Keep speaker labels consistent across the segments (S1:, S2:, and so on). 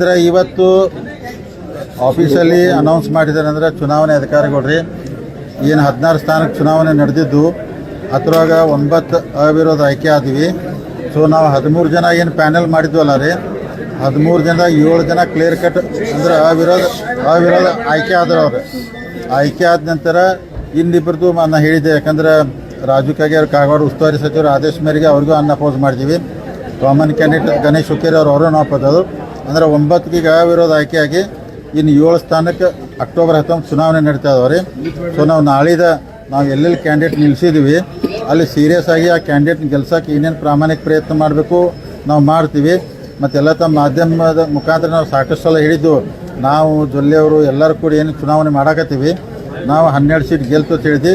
S1: ಅಂದ್ರೆ ಇವತ್ತು ಆಫೀಸಲ್ಲಿ ಅನೌನ್ಸ್ ಮಾಡಿದ್ದಾರೆ ಅಂದ್ರೆ ಚುನಾವಣೆ ಅಧಿಕಾರಿಗಳು ರೀ ಏನು ಹದಿನಾರು ಸ್ಥಾನಕ್ಕೆ ಚುನಾವಣೆ ನಡೆದಿದ್ದು, ಅದ್ರೊಳಗೆ ಒಂಬತ್ತು ಅವಿರೋಧ ಆಯ್ಕೆ ಆದ್ವಿ. ಸೊ ನಾವು ಹದಿಮೂರು ಜನ ಏನು ಪ್ಯಾನೆಲ್ ಮಾಡಿದ್ವಲ್ಲ ರೀ, ಹದಿಮೂರು ಜನ ಏಳು ಜನ ಕ್ಲಿಯರ್ ಕಟ್ ಅಂದ್ರೆ ಅವಿರೋಧ ಅವಿರೋಧ ಆಯ್ಕೆ ಆದ್ರೆ ಅವ್ರು. ಆಯ್ಕೆ ಆದ ನಂತರ ಇನ್ನಿಬ್ಬರದು ನಾನು ಹೇಳಿದ್ದೆ, ಯಾಕಂದ್ರೆ ರಾಜು ಅವ್ರ ಕಾಗವಾಡ ಉಸ್ತುವಾರಿ ಸಚಿವರು ಆದೇಶ ಮೇರೆಗೆ ಅವ್ರಿಗೂ ಅನ್ನ ಅಪೋಸ್ ಮಾಡ್ತೀವಿ ಕಾಮನ್ ಕ್ಯಾಂಡಿಡೇಟ್ ಗಣೇಶ್ ಹುಕ್ಕೇರಿ ಅವರು ಅವರು ನಾವು ಪದದು ಅಂದ್ರೆ ಒಂಬತ್ತಿಗೆ ಈಗ ವಿರೋಧ ಆಗಿ ಇನ್ನು ಏಳು ಸ್ಥಾನಕ್ಕೆ ಅಕ್ಟೋಬರ್ ಹತ್ತೊಂಬತ್ತು ಚುನಾವಣೆ ನಡೀತಾ ಇದಾವೆ ರೀ ಸೊ ನಾವು ನಾಳಿದ ನಾವು ಎಲ್ಲೆಲ್ಲಿ ಕ್ಯಾಂಡಿಡೇಟ್ ನಿಲ್ಲಿಸಿದ್ವಿ ಅಲ್ಲಿ ಸೀರಿಯಸ್ ಆಗಿ ಆ ಕ್ಯಾಂಡಿಡೇಟ್ ಗೆಲ್ಸಕ್ಕೆ ಏನೇನು ಪ್ರಾಮಾಣಿಕ ಪ್ರಯತ್ನ ಮಾಡಬೇಕು ನಾವು ಮಾಡ್ತೀವಿ. ಮತ್ತೆಲ್ಲ ತಮ್ಮ ಮಾಧ್ಯಮದ ಮುಖಾಂತರ ನಾವು ಸಾಕಷ್ಟು ಸಲ ಹೇಳಿದ್ದು, ನಾವು ಜೊಲ್ಲೆಯವರು ಎಲ್ಲರೂ ಕೂಡ ಏನು ಚುನಾವಣೆ ಮಾಡಾಕತ್ತೀವಿ. ನಾವು ಹನ್ನೆರಡು ಸೀಟ್ ಗೆಲ್ತು ಅಂತ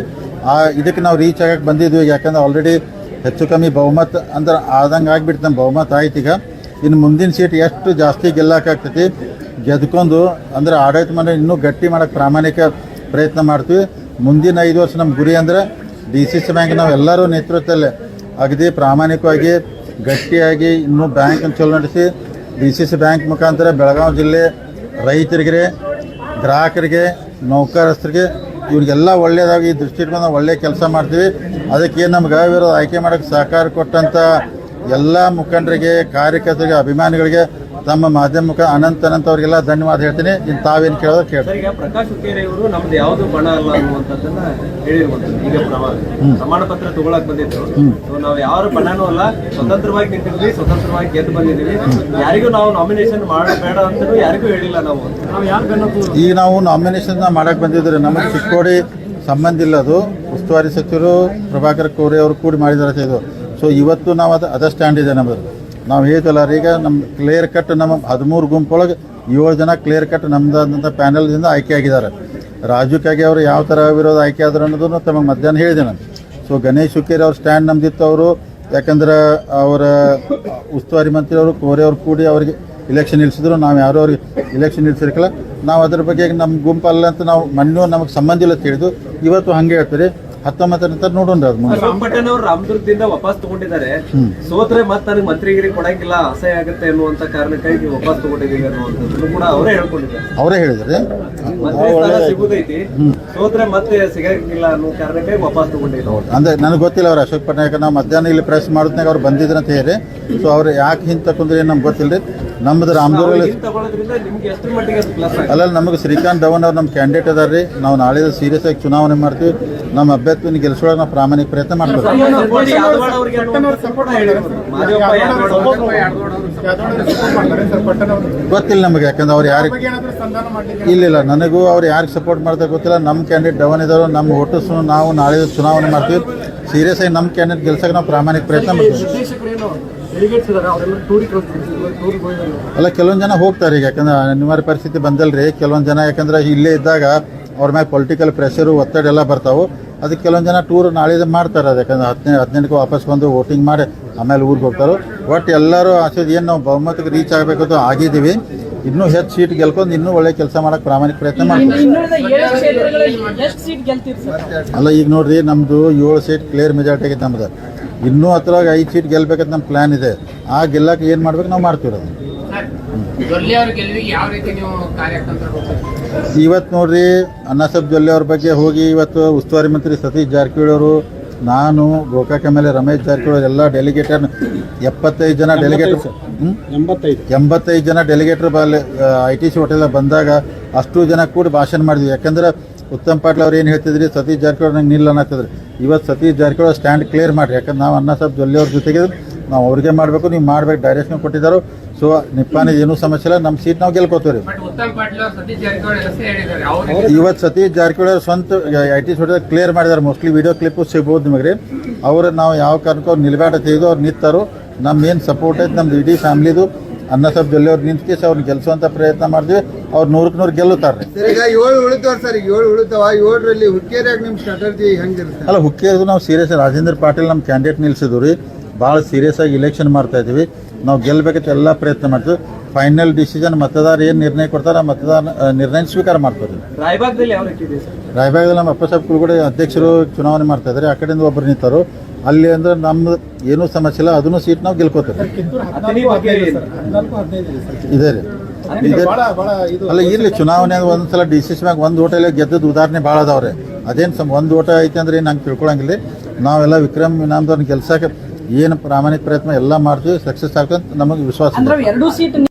S1: ಆ, ಇದಕ್ಕೆ ನಾವು ರೀಚ್ ಆಗಕ್ಕೆ ಬಂದಿದ್ವಿ. ಯಾಕಂದ್ರೆ ಆಲ್ರೆಡಿ ಹೆಚ್ಚು ಕಮ್ಮಿ ಬಹುಮತ ಅಂದ್ರೆ ಆದಂಗೆ ಆಗಿಬಿಡ್ತು ನಮ್ಮ ಬಹುಮತ ಆಯ್ತು ಈಗ. ಇನ್ನು ಮುಂದಿನ ಸೀಟ್ ಎಷ್ಟು ಜಾಸ್ತಿ ಗೆಲ್ಲಕ್ಕಾಗ್ತೈತಿ? ಗೆದ್ಕೊಂಡು, ಅಂದ್ರೆ ಆಡಳಿತ ಮನೆ ಇನ್ನೂ ಗಟ್ಟಿ ಮಾಡೋಕ್ಕೆ ಪ್ರಾಮಾಣಿಕ ಪ್ರಯತ್ನ ಮಾಡ್ತೀವಿ. ಮುಂದಿನ ಐದು ವರ್ಷ ನಮ್ಮ ಗುರಿ ಅಂದ್ರೆ ಡಿ ಸಿ ಸಿ ಬ್ಯಾಂಕ್ ನಾವು ಎಲ್ಲರೂ ನೇತೃತ್ವದಲ್ಲಿ ಅಗದಿ ಪ್ರಾಮಾಣಿಕವಾಗಿ, ಗಟ್ಟಿಯಾಗಿ ಇನ್ನೂ ಬ್ಯಾಂಕನ್ನು ಚಲೋ ನಡೆಸಿ, ಡಿ ಸಿ ಸಿ ಬ್ಯಾಂಕ್ ಮುಖಾಂತರ ಬೆಳಗಾವಿ ಜಿಲ್ಲೆ ರೈತರಿಗೆ, ಗ್ರಾಹಕರಿಗೆ, ನೌಕರಸ್ಥರಿಗೆ ಇವರಿಗೆಲ್ಲ ಒಳ್ಳೆಯದಾಗಿ ಈ ದೃಷ್ಟಿಟ್ಕೊಂಡು ಒಳ್ಳೆಯ ಕೆಲಸ ಮಾಡ್ತೀವಿ. ಅದಕ್ಕೆ ನಮ್ಗೆ ಅವಿರೋಧ ಆಯ್ಕೆ ಮಾಡೋಕ್ಕೆ ಸಹಕಾರ ಕೊಟ್ಟಂಥ ಎಲ್ಲ ಮುಖಂಡರಿಗೆ ಕಾರ್ಯಕರ್ತರಿಗೆ ಅಭಿಮಾನಿಗಳಿಗೆ ತಮ್ಮ ಮಾಧ್ಯಮ ಮುಖ ಅನಂತ ಅನಂತ ಅವರಿಗೆಲ್ಲ ಧನ್ಯವಾದ ಹೇಳ್ತೀನಿ. ಇನ್ನು ತಾವೇನು ಕೇಳೋದು
S2: ಕೇಳ್ತೀನಿ ಈಗ ಪ್ರಕಾಶ್ ಹುಕ್ಕೇರಿಯವರು ನಮ್ದು ಯಾವುದು ಬಣ ಅಲ್ಲ ಅನ್ನುವಂಥದ್ದನ್ನ ಹೇಳಿರುವಂಥದ್ದು ಈಗ ಪ್ರಮಾಣ ಪ್ರಮಾಣ ಪತ್ರ ತಗೊಳಕ್ ಬಂದಿದ್ರು. ಸೊ ನಾವು ಯಾರು ಬಣನೂ ಅಲ್ಲ ಸ್ವತಂತ್ರವಾಗಿ ನಿಂತಿದ್ವಿ ಸ್ವತಂತ್ರವಾಗಿ ಗೆದ್ದು ಬಂದಿದ್ದೀವಿ. ಯಾರಿಗೂ ನಾವು ನಾಮಿನೇಷನ್ ಮಾಡಬೇಡ ಅಂತ ಯಾರಿಗೂ ಹೇಳಿಲ್ಲ ನಾವು. ನಾವು ಯಾರು
S1: ಈಗ ನಾವು ನಾಮಿನೇಷನ್ ಮಾಡಕ್ ಬಂದಿದ್ರೆ ನಮಗೆ ಚಿಕ್ಕೋಡಿ ಸಂಬಂಧ ಇಲ್ಲ ಅದು ಉಸ್ತುವಾರಿ ಸಚಿವರು ಪ್ರಭಾಕರ್ ಕೋರೆ ಅವರು ಕೂಡಿ ಮಾಡಿದಾರೆ ಇದು. ಸೊ ಇವತ್ತು ನಾವು ಅದು ಅದ ಸ್ಟ್ಯಾಂಡ್ ಇದೆ ನಮ್ಮದು ನಾವು ಹೇಳ್ತಲ್ಲ ಈಗ ನಮ್ಮ ಕ್ಲಿಯರ್ ಕಟ್ ನಮ್ಮ ಹದಿಮೂರು ಗುಂಪೊಳಗೆ ಏಳು ಜನ ಕ್ಲಿಯರ್ ಕಟ್ ನಮ್ದಾದಂಥ ಪ್ಯಾನಲ್ದಿಂದ ಆಯ್ಕೆ ಆಗಿದ್ದಾರೆ. ರಾಜು ಕಾಗೆ ಅವರು ಯಾವ ಥರ ವಿರೋಧ ಆಯ್ಕೆ ಆದ್ರು ಅನ್ನೋದನ್ನು ತಮಗೆ ಮಧ್ಯಾಹ್ನ ಹೇಳಿದೆ ನಾನು. ಸೊ ಗಣೇಶ್ ಶುಕೇರಿ ಅವ್ರ ಸ್ಟ್ಯಾಂಡ್ ನಮ್ದಿತ್ತು ಅವರು. ಯಾಕಂದ್ರೆ ಅವರ ಉಸ್ತುವಾರಿ ಮಂತ್ರಿ ಅವರು, ಕೋರೆ ಅವ್ರು ಕೂಡಿ ಅವರಿಗೆ ಇಲೆಕ್ಷನ್ ನಿಲ್ಲಿಸಿದ್ರು ನಾವು ಯಾರೋ ಅವ್ರಿಗೆ ಇಲೆಕ್ಷನ್ ನಿಲ್ಲಿಸಿರ್ಕಲ್ಲ ನಾವು ಅದ್ರ ಬಗ್ಗೆ ನಮ್ಮ ಗುಂಪಲ್ಲ ಅಂತ ನಾವು ಮಣ್ಣು ನಮಗೆ ಸಂಬಂಧ ಇಲ್ಲ ತಿಳಿದು ಇವತ್ತು ಹಂಗೆ ಹೇಳ್ತೀರಿ. ಹತ್ತೊಂಬತ್ತರ ನಂತರ ನೋಡೋಣ ಅದು ಮುಂದೆ
S2: ಅವರು ರಾಮದುರ್ಗದಿಂದ ವಾಪಸ್ ತಗೊಂಡಿದ್ದಾರೆ. ಸೋತ್ರೆ ಮತ್ತೆ ನನಗೆ ಮಂತ್ರಿಗಿರಿ ಕೊಡಂಗಿಲ್ಲ ಅಸಹ್ಯ ಆಗುತ್ತೆ ಅನ್ನುವಂತ ಕಾರಣಕ್ಕಾಗಿ ವಾಪಸ್ ತಗೊಂಡಿದ್ದೀವಿ ಅನ್ನುವಂಥದ್ದು ಕೂಡ ಅವರೇ ಹೇಳ್ಕೊಂಡಿದ್ದಾರೆ.
S1: ಅವರೇ ಹೇಳಿದ್ರೆ
S2: ಮಂತ್ರಿ ಸ್ಥಾನ ಸಿಗುದೈತಿ. ಸೋತ್ರೆ ಮತ್ತೆ ಸಿಗಂಗಿಲ್ಲ ಅನ್ನೋ ಕಾರಣಕ್ಕಾಗಿ ವಾಪಸ್ ತಗೊಂಡಿದ್ದಾರೆ
S1: ಅಂದ್ರೆ ನನಗೆ ಗೊತ್ತಿಲ್ಲ ಅವ್ರು ಅಶೋಕ್ ಪಟ್ನಾಯಕ ನಾವು ಮಧ್ಯಾಹ್ನ ಇಲ್ಲಿ ಪ್ರೆಸ್ ಮಾಡಿದ್ನಾಗ ಅವ್ರು ಬಂದಿದ್ರು ಅಂತ ಹೇಳಿ. ಸೊ ಅವ್ರು ಯಾಕೆ ಹಿಂದೆ ತಕೊಂಡ್ರೆ ಏನು ನಮ್ಗೆ ಗೊತ್ತಿಲ್ಲ ರೀ ನಮ್ಮದು ರಾಮದುರ್ಗಲ್ಲಿ
S2: ಅಲ್ಲ ನಿಮ್ಗೆ ಮಟ್ಟಿಗೆ ಪ್ಲಸ್ ಆಗಿದೆ
S1: ಅಲ್ಲಲ್ಲಿ ನಮಗೆ ಶ್ರೀಕಾಂತ್ ಧವನ್ ಅವ್ರು ನಮ್ಮ ಕ್ಯಾಂಡಿಡೇಟ್ ಅದಾರ ರೀ ನಾವು ನಾಳೆ ಸೀರಿಯಸ್ ಆಗಿ ಚುನಾವಣೆ ಮಾಡ್ತೀವಿ. ನಮ್ಮ ಅಭ್ಯರ್ಥಿನ ಗೆಲ್ಸೋಳಗೆ ನಾವು ಪ್ರಾಮಾಣಿಕ ಪ್ರಯತ್ನ ಮಾಡ್ತೀವಿ ಗೊತ್ತಿಲ್ಲ ನಮಗೆ ಯಾಕಂದ್ರೆ ಅವ್ರು ಯಾರಿಗೆ ಇಲ್ಲಿಲ್ಲ ಇಲ್ಲ ನನಗೂ ಅವ್ರು ಯಾರಿಗೆ ಸಪೋರ್ಟ್ ಮಾಡ್ತಾರೆ ಗೊತ್ತಿಲ್ಲ. ನಮ್ಮ ಕ್ಯಾಂಡಿಡೇಟ್ ಧವನ್ ಇದ್ದಾರೋ ನಮ್ಮ ವೋಟರ್ಸ್ ನಾವು ನಾಳೆ ಚುನಾವಣೆ ಮಾಡ್ತೀವಿ. ಸೀರಿಯಸ್ ಆಗಿ ನಮ್ಮ ಕ್ಯಾಂಡಿಡೇಟ್ ಗೆಲ್ಸಕ್ಕೆ ನಾವು ಪ್ರಾಮಾಣಿಕ ಪ್ರಯತ್ನ ಮಾಡ್ತೀವಿ. ಅಲ್ಲ, ಕೆಲವೊಂದು ಜನ ಹೋಗ್ತಾರೆ ಈಗ, ಯಾಕಂದ್ರೆ ಅನಿವಾರ್ಯ ಪರಿಸ್ಥಿತಿ ಬಂದಲ್ರಿ. ಕೆಲವೊಂದು ಜನ ಯಾಕಂದ್ರೆ ಇಲ್ಲೇ ಇದ್ದಾಗ ಅವ್ರ ಮ್ಯಾಗ ಪೊಲಿಟಿಕಲ್ ಪ್ರೆಷರು ಒತ್ತಡ ಎಲ್ಲ ಬರ್ತಾವೆ. ಅದಕ್ಕೆ ಕೆಲವೊಂದು ಜನ ಟೂರ್ ನಾಳೆ ಮಾಡ್ತಾರೆ ಅದು, ಯಾಕಂದ್ರೆ ಹದಿನೈದು ಹದಿನೆಂಟಕ್ಕೆ ವಾಪಸ್ ಬಂದು ವೋಟಿಂಗ್ ಮಾಡಿ ಆಮೇಲೆ ಊರಿಗೆ ಹೋಗ್ತಾರೆ. ಒಟ್ಟು ಎಲ್ಲರೂ ಆಸೆ ಏನು ನಾವು ಬಹುಮತಕ್ಕೆ ರೀಚ್ ಆಗಬೇಕು ಆಗಿದ್ದೀವಿ. ಇನ್ನೂ ಹೆಚ್ಚು ಸೀಟ್ ಗೆಲ್ಕೊಂಡು ಇನ್ನೂ ಒಳ್ಳೆ ಕೆಲಸ ಮಾಡೋಕೆ ಪ್ರಾಮಾಣಿಕ ಪ್ರಯತ್ನ ಮಾಡ್ತೀವಿ ಅಲ್ಲ ಈಗ ನೋಡ್ರಿ ನಮ್ಮದು ಏಳು ಸೀಟ್ ಕ್ಲಿಯರ್ ಮೆಜಾರಿಟಿ ಆಗೈತೆ ನಮ್ದು. ಇನ್ನೂ ಹತ್ರಾಗ ಐದು ಸೀಟ್ ಗೆಲ್ಬೇಕಂತ ನಮ್ಮ ಪ್ಲ್ಯಾನ್ ಇದೆ. ಆ ಗೆಲ್ಲಕ್ಕೆ ಏನು ಮಾಡ್ಬೇಕು ನಾವು ಮಾಡ್ತೀವಿ ಅದು? ಇವತ್ತು ನೋಡ್ರಿ ಅನ್ನಸಬ್ ಜೊಲ್ಲೆ ಅವ್ರ ಬಗ್ಗೆ ಹೋಗಿ ಇವತ್ತು ಉಸ್ತುವಾರಿ ಮಂತ್ರಿ ಸತೀಶ್ ಜಾರಕಿಹೊಳಿ ಅವರು ನಾನು Gokak M L A Ramesh Jarkiholi ಎಲ್ಲ ಡೆಲಿಗೇಟರ್ ಎಪ್ಪತ್ತೈದು ಜನ ಡೆಲಿಗೇಟರ್
S3: ಎಂಬತ್ತೈದು.
S1: ಎಂಬತ್ತೈದು ಜನ ಡೆಲಿಗೇಟರ್ ಬಲ್ಲಿ ಐ ಟಿ ಸಿ ಹೋಟೆಲ್ ಬಂದಾಗ ಅಷ್ಟು ಜನ ಕೂಡ ಭಾಷಣ ಮಾಡಿದ್ವಿ. ಯಾಕಂದ್ರೆ ಉತ್ತಮ್ ಪಾಟೀಲ್ ಅವ್ರು ಏನು ಹೇಳ್ತಿದ್ರಿ ಸತೀಶ್ ಜಾರಕಿಹೊಳಿ ನಂಗೆ ನಿಲ್ಲ ಅನ್ನತ್ತಿದ್ರು ಇವತ್ತು ಸತೀಶ್ ಜಾರಕಿಹೊಳಿ ಸ್ಟ್ಯಾಂಡ್ ಕ್ಲಿಯರ್ ಮಾಡಿರಿ. ಯಾಕಂದ್ರೆ ನಾವು ಅನ್ನ ಸಾಬ್ ಜೊಲ್ಲೆ ಅವ್ರ ಜೊತೆಗೆ ನಾವು ಅವ್ರಿಗೆ ಮಾಡಬೇಕು ನೀವು ಮಾಡ್ಬೇಕು ಡೈರೆಕ್ಷನ್ ಕೊಟ್ಟಿದ್ದಾರೆ. ಸೊ ನಿಪ್ಪಾನ ಏನೂ ಸಮಸ್ಯೆ ಇಲ್ಲ ನಮ್ಮ ಸೀಟ್ ನಾವು ಗೆಲ್ಕೋತೀವಿ ಇವತ್ತು ಸತೀಶ್ ಜಾರಕಿಹೊಳಿ ಅವ್ರ ಸ್ವಂತ ಐ ಟಿ ಸೊಡಿದ ಕ್ಲಿಯರ್ ಮಾಡಿದ್ದಾರೆ. ಮೋಸ್ಟ್ಲಿ ವಿಡಿಯೋ ಕ್ಲಿಪ್ಪು ಸಿಗ್ಬೋದು ನಿಮಗೆ ರೀ ಅವ್ರು ನಾವು ಯಾವ ಕಾರಣಕ್ಕೂ ಅವ್ರು ನಿಲ್ಬೇಡ ತೆಗೆದು ಅವ್ರು ನಿಂತಾರು. ನಮ್ಮ ಏನು ಸಪೋರ್ಟ್ ಐತೆ ನಮ್ದು ಇಡೀ ಫ್ಯಾಮ್ಲಿದು ಅನ್ನ ಸಾಬ್ ಜೊಲ್ಲೆ ಅವ್ರು ನಿಂತ್ಕೇಸಿ ಅವ್ರನ್ನ ಗೆಲ್ಸುವಂಥ ಪ್ರಯತ್ನ ಮಾಡಿದ್ವಿ ಅವ್ರು ನೂರಕ್ಕೆ ನೂರು ಗೆಲ್ಲುತ್ತಾರೆ.
S4: ಈಗ ಏಳು ಉಳಿತಾವ ಸರ್ ಈಗ ಏಳು ಉಳಿತಾವ? ಏಳರಲ್ಲಿ ಹುಕ್ಕೇರಿಯಾಗ ನಿಮ್ಮ ಸ್ಟ್ರಾಟಜಿ ಹೆಂಗಿರುತ್ತೆ?
S1: ಅಲ್ಲ ಹುಕ್ಕೇರಿದು ನಾವು ಸೀರಿಯಸ್ ರಾಜೇಂದ್ರ ಪಾಟೀಲ್ ನಮ್ಮ ಕ್ಯಾಂಡಿಡೇಟ್ ನಿಲ್ಸಿದ್ವಿ ರೀ. ಭಾಳ ಸೀರಿಯಸ್ ಆಗಿ ಇಲೆಕ್ಷನ್ ಮಾಡ್ತಾ ಇದ್ದೀವಿ. ನಾವು ಗೆಲ್ಲಬೇಕಂತ ಎಲ್ಲ ಪ್ರಯತ್ನ ಮಾಡ್ತೀವಿ. ಫೈನಲ್ ಡಿಸಿಷನ್ ಮತದಾರ ಏನು ನಿರ್ಣಯ ಕೊಡ್ತಾರೆ ಮತದಾರ ನಿರ್ಣಯ ಸ್ವೀಕಾರ ಮಾಡ್ತಾರೆ
S2: ರಾಯಬಾಗದಲ್ಲಿ
S1: ನಮ್ಮ ಅಪ್ಪ ಸಾಹೇಬ್ ಕುಲ್ಗಡೆ ಅಧ್ಯಕ್ಷರು ಚುನಾವಣೆ ಮಾಡ್ತಾ ಇದ್ದಾರೆ. ಆ ಕಡೆಯಿಂದ ಒಬ್ಬರು ನಿಂತಾರು. ಅಲ್ಲಿ ಅಂದ್ರೆ ನಮ್ದು ಏನೂ ಸಮಸ್ಯೆ ಇಲ್ಲ. ಅದನ್ನು ಸೀಟ್ ನಾವು ಗೆಲ್ಕೋತೇವೆ. ಇದೇ. ರೀ. ಅಲ್ಲ ಇರಲಿ ಚುನಾವಣೆ ಒಂದ್ಸಲ ಡಿಸಿಷನ್ ಮ್ಯಾಗ ಒಂದು ಓಟಲ್ಲಿ ಗೆದ್ದದ ಉದಾಹರಣೆ ಭಾಳ ಅದಾವ್ರೆ. ಅದೇನು ಸಮ ಒಂದು ಓಟ ಐತೆ ಅಂದ್ರೆ ಏನು ಹಂಗೆ ತಿಳ್ಕೊಳಂಗಿಲ್ಲ ನಾವೆಲ್ಲ ವಿಕ್ರಮ್ ಇನಾಮ್ದವ್ರನ್ನ ಗೆಲ್ಸಕ್ಕೆ ಏನು ಪ್ರಾಮಾಣಿಕ ಪ್ರಯತ್ನ ಎಲ್ಲ ಮಾಡ್ತೀವಿ ಸಕ್ಸಸ್ ಆಗ್ತಂತ ನಮಗೆ ವಿಶ್ವಾಸ
S5: ಎರಡು ಸೀಟ್